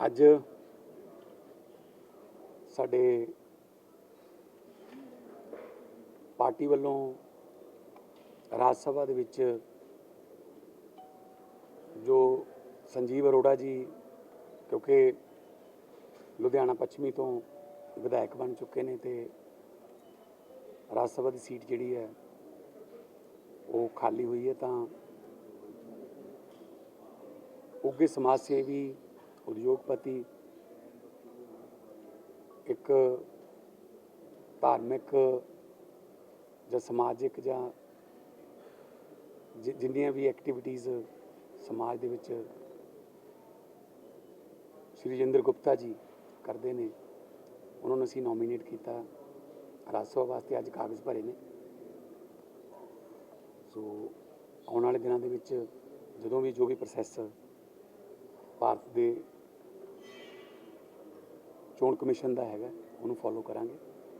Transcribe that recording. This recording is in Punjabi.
ਅੱਜ ਸਾਡੇ ਪਾਰਟੀ ਵੱਲੋਂ ਰਾਜ ਸਭਾ ਦੇ ਵਿੱਚ ਜੋ ਸੰਜੀਵ ਅਰੋੜਾ ਜੀ, ਕਿਉਂਕਿ ਲੁਧਿਆਣਾ ਪੱਛਮੀ ਤੋਂ ਵਿਧਾਇਕ ਬਣ ਚੁੱਕੇ ਨੇ ਤੇ ਰਾਜ ਸਭਾ ਦੀ ਸੀਟ ਜਿਹੜੀ ਹੈ ਉਹ ਖਾਲੀ ਹੋਈ ਹੈ ਤਾਂ ਉੱਗੇ ਸਮਾਜ ਸੇਵੀ ਉਦਯੋਗਪਤੀ, ਇੱਕ ਧਾਰਮਿਕ ਜਾਂ ਸਮਾਜਿਕ ਜਾਂ ਜਿੰਨੀਆਂ ਵੀ ਐਕਟੀਵਿਟੀਆਂ ਸਮਾਜ ਦੇ ਵਿੱਚ ਸ਼੍ਰੀ ਜਿੰਦਰ ਗੁਪਤਾ ਜੀ ਕਰਦੇ ਨੇ, ਉਹਨਾਂ ਨੂੰ ਅਸੀਂ ਨੋਮੀਨੇਟ ਕੀਤਾ ਰਾਜ ਸਭਾ ਵਾਸਤੇ, ਅੱਜ ਕਾਗਜ਼ ਭਰੇ ਨੇ। ਸੋ ਆਉਣ ਵਾਲੇ ਦਿਨਾਂ ਦੇ ਵਿੱਚ ਜਦੋਂ ਵੀ ਜੋ ਵੀ ਪ੍ਰੋਸੈਸ ਭਾਰਤ ਦੇ ਚੋਣ ਕਮਿਸ਼ਨ ਦਾ ਹੈਗਾ ਉਹਨੂੰ ਫੋਲੋ ਕਰਾਂਗੇ।